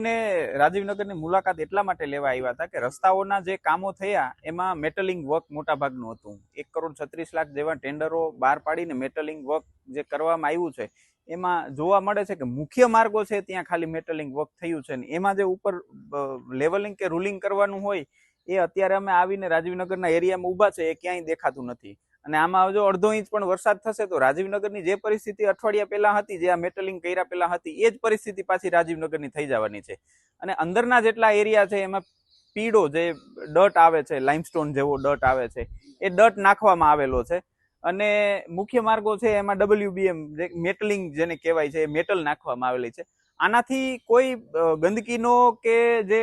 રાજીવનગરની મુલાકાત એટલા માટે લેવા આવ્યા હતા કે રસ્તાઓના જે કામો થયા, એમાં મેટલિંગ વર્ક મોટા ભાગનું હતું. એક કરોડ છત્રીસ લાખ જેવા ટેન્ડરો બહાર પાડીને મેટલિંગ વર્ક જે કરવામાં આવ્યું છે, એમાં જોવા મળે છે કે મુખ્ય માર્ગો છે ત્યાં ખાલી મેટલિંગ વર્ક થયું છે ને એમાં જે ઉપર લેવલિંગ કે રૂલિંગ કરવાનું હોય, એ અત્યારે અમે આવીને રાજીવનગરના એરિયામાં ઊભા છે, એ ક્યાંય દેખાતું નથી. અને આમાં જો અડધો ઇંચ પણ વરસાદ થશે તો રાજીવનગરની જે પરિસ્થિતિ અઠવાડિયા પહેલા હતી, જે આ મેટલિંગ કર્યા પહેલા હતી, એ જ પરિસ્થિતિ પાછી રાજીવનગરની થઈ જવાની છે. અને અંદરના જેટલા એરિયા છે, એમાં પીડો જે ડટ આવે છે લાઇમસ્ટોન જેવો ડટ આવે છે, એ ડટ નાખવામાં આવેલો છે. અને મુખ્ય માર્ગો છે, એમાં ડબલ્યુબીએમ જે મેટલિંગ જેને કહેવાય છે, એ મેટલ નાખવામાં આવેલી છે. આનાથી કોઈ ગંદકીનો કે જે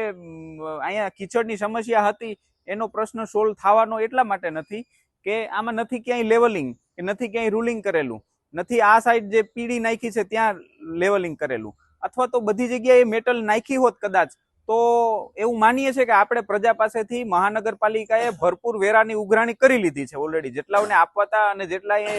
અહીંયા કીચડની સમસ્યા હતી, એનો પ્રશ્ન સોલ્વ થવાનો એટલા માટે નથી કે આમાં નથી ક્યાંય લેવલિંગ કે નથી ક્યાંય રૂલિંગ કરેલું. નથી આ સાઈડ જે પીડી નાખી છે ત્યાં લેવલિંગ કરેલું. અથવા તો બધી જગ્યાએ મેટલ નાખી હોત કદાચ, તો એવું માનીએ છીએ કે આપણે પ્રજા પાસેથી મહાનગરપાલિકાએ ભરપૂર વેરાની ઉઘરાણી કરી લીધી છે ઓલરેડી જેટલાઓને આપવાતા અને જેટલા એ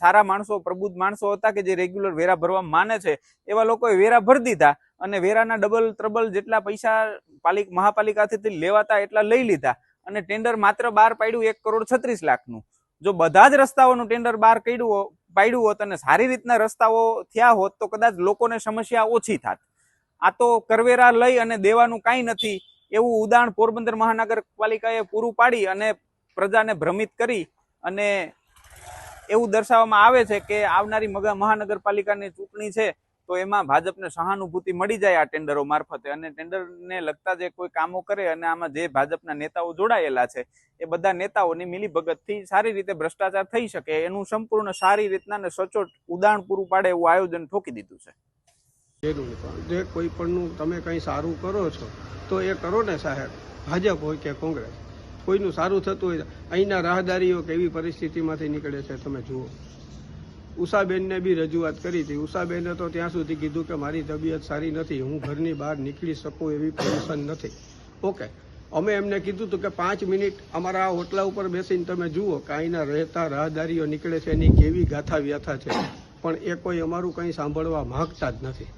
સારા માણસો, પ્રબુદ્ધ માણસો હતા કે જે રેગ્યુલર વેરા ભરવા માને છે, એવા લોકોએ વેરા ભરી દીધા અને વેરાના ડબલ ત્રબલ જેટલા પૈસા પાલિક, મહાપાલિકાથી લેવાતા એટલા લઈ લીધા. અને ટેન્ડર માત્ર બહાર પાડ્યું, એક કરોડ છત્રીસ લાખનું. જો બધા જ રસ્તાઓનું ટેન્ડર બહાર કાઢ્યું પાડ્યું હોત અને સારી રીતના રસ્તાઓ થયા હોત, તો કદાચ લોકોને સમસ્યા ઓછી થાત. આ તો કરવેરા લઈ અને દેવાનું કાંઈ નથી, એવું ઉદાહરણ પોરબંદર મહાનગરપાલિકાએ પૂરું પાડી અને પ્રજાને ભ્રમિત કરી અને એવું દર્શાવવામાં આવે છે કે આવનારી મગા મહાનગરપાલિકાની ચૂંટણી છે તો એમાં ભાજપને સહાનુભૂતિ મળી જાય આ ટેન્ડરો મારફતે અને ટેન્ડરને લગતા જે કોઈ કામો કરે અને આમાં જે ભાજપના નેતાઓ જોડાયેલા છે, એ બધા નેતાઓની મિલીભગતથી સારી રીતે ભ્રષ્ટાચાર થઈ શકે, એનું સંપૂર્ણ સારી રીતના અને સચોટ ઉદાહરણ પૂરું પાડે એવું આયોજન ઠોકી દીધું છે. જે કોઈ પણનું તમે કંઈ સારું કરો છો, તો એ કરો ને સાહેબ, ભાજપ હોય કે કોંગ્રેસ, કોઈનું સારું થતું હોય અહીંના રાહદારીઓ કેવી પરિસ્થિતિમાંથી નીકળે છે તમે જુઓ. ઉષાબેનને બી રજૂઆત કરી હતી. ઉષાબેને તો ત્યાં સુધી કીધું કે મારી તબિયત સારી નથી, હું ઘરની બહાર નીકળી શકું એવી પોઝિશન નથી. ઓકે અમે એમને કીધું હતું કે પાંચ મિનિટ અમારા હોટલા ઉપર બેસીને તમે જુઓ કે અહીંના રહેતા રાહદારીઓ નીકળે છે, એની કેવી ગાથા વ્યથા છે. પણ એ કોઈ અમારું કંઈ સાંભળવા માગતા જ નથી.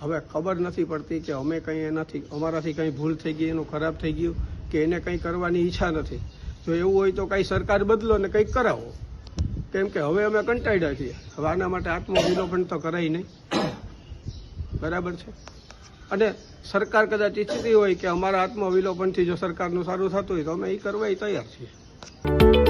હવે ખબર નથી પડતી કે અમે કંઈ એનાથી, અમારાથી કંઈ ભૂલ થઈ ગઈ, એનું ખરાબ થઈ ગયું, કે એને કંઈ કરવાની ઈચ્છા નથી. જો એવું હોય તો કંઈ સરકાર બદલો ને કંઈક કરાવો. કેમ કે હવે અમે કંટાળ્યા છીએ. હવે આના માટે આત્મવિલોપન તો કરાય નહીં. બરાબર છે? અને સરકાર કદાચ ઈચ્છતી હોય કે અમારા આત્મવિલોપનથી જો સરકારનું સારું થતું હોય તો અમે એ કરવા તૈયાર છીએ.